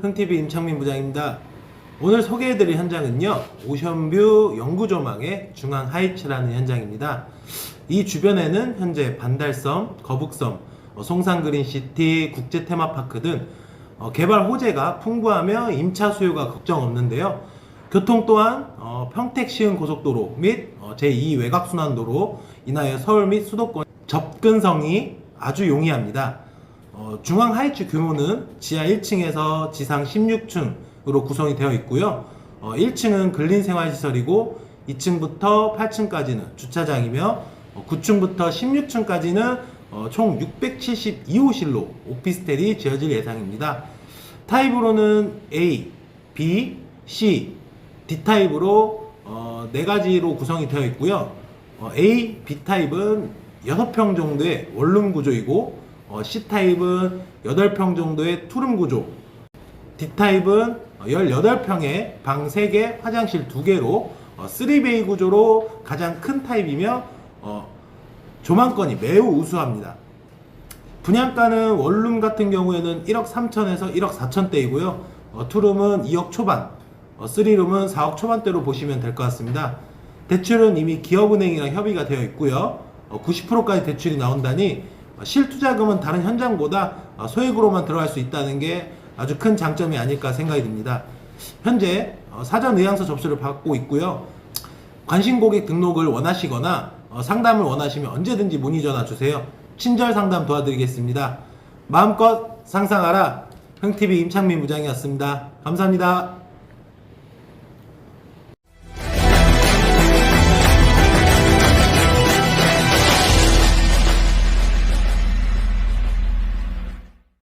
흥TV 임창민 부장입니다. 오늘 소개해드릴 현장은요, 오션뷰 영구조망의 중앙 하이츠라는 현장입니다. 이 주변에는 현재 반달섬, 거북섬, 어, 송산그린시티, 국제 테마파크 등 어, 개발 호재가 풍부하며 임차 수요가 걱정 없는데요. 교통 또한 어, 평택 시흥 고속도로 및 어, 제2 외곽순환도로 인하여 서울 및 수도권 접근성이 아주 용이합니다. 어, 중앙 하이츠 규모는 지하 1층에서 지상 16층으로 구성이 되어 있고요. 어, 1층은 근린 생활시설이고 2층부터 8층까지는 주차장이며 어, 9층부터 16층까지는 어, 총 672호실로 오피스텔이 지어질 예상입니다. 타입으로는 A, B, C, D 타입으로 어, 네 가지로 구성이 되어 있고요. 어, A, B 타입은 6평 정도의 원룸 구조이고 어, C 타입은 8평 정도의 투룸 구조. D 타입은 18평에 방 3개, 화장실 2개로 3베이 구조로 가장 큰 타입이며 어, 조망권이 매우 우수합니다. 분양가는 원룸 같은 경우에는 1억 3천에서 1억 4천대이고요. 어, 투룸은 2억 초반, 어, 3룸은 4억 초반대로 보시면 될 것 같습니다. 대출은 이미 기업은행이랑 협의가 되어 있고요. 어, 90%까지 대출이 나온다니 어, 실투자금은 다른 현장보다 어, 소액으로만 들어갈 수 있다는 게 아주 큰 장점이 아닐까 생각이 듭니다. 현재 어, 사전 의향서 접수를 받고 있고요. 관심 고객 등록을 원하시거나 어, 상담을 원하시면 언제든지 문의 전화 주세요. 친절 상담 도와드리겠습니다. 마음껏 상상하라. 흥TV 임창민 부장이었습니다. 감사합니다.